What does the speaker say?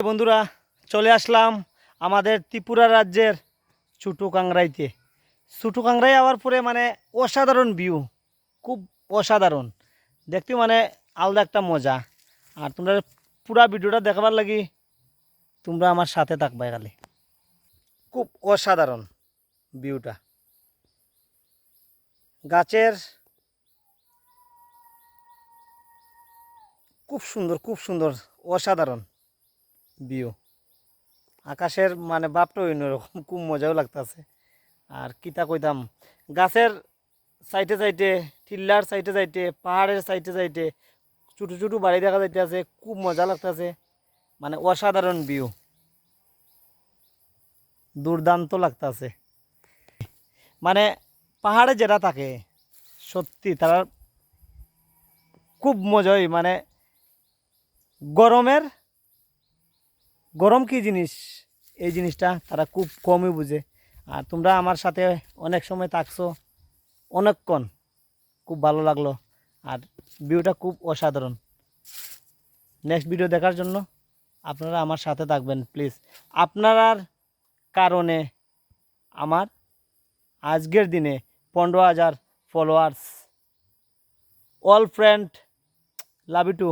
বন্ধুরা, চলে আসলাম আমাদের ত্রিপুরা রাজ্যের ছোটো কাংরাইতে ছোটো কাংরাই আওয়ার পরে মানে অসাধারণ ভিউ খুব অসাধারণ। দেখতে মানে আলাদা একটা মজা। আর তোমরা পুরা ভিডিওটা দেখাবার লাগি তোমরা আমার সাথে থাকবে খালি খুব অসাধারণ ভিউটা গাছের খুব সুন্দর খুব সুন্দর, অসাধারণ। ভিউ আকাশের মানে বাপটা অন্যরকম খুব মজাও লাগতেছে। আর কিতা কইতাম, গাছের সাইডে সাইডে, টিল্লার সাইডে সাইডে, পাহাড়ের সাইডে সাইডে, ছোটো ছোটো বাড়ি দেখা যাইতেছে, খুব মজা লাগতেছে। মানে অসাধারণ ভিউ দুর্দান্ত লাগতেছে। মানে পাহাড়ে যেটা থাকে, সত্যি তারা খুব মজাই মানে গরমের গরম কি জিনিস? এই জিনিসটা তারা খুব কমই বুঝে। আর তোমরা আমার সাথে অনেক সময় থাকছো, অনেকক্ষণ খুব ভালো লাগল। আর ভিউটা খুব অসাধারণ। নেক্সট ভিডিও দেখার জন্য আপনারা আমার সাথে থাকবেন প্লিজ আপনার কারণে আমার আজকের দিনে পনেরো হাজার followers all friend love you too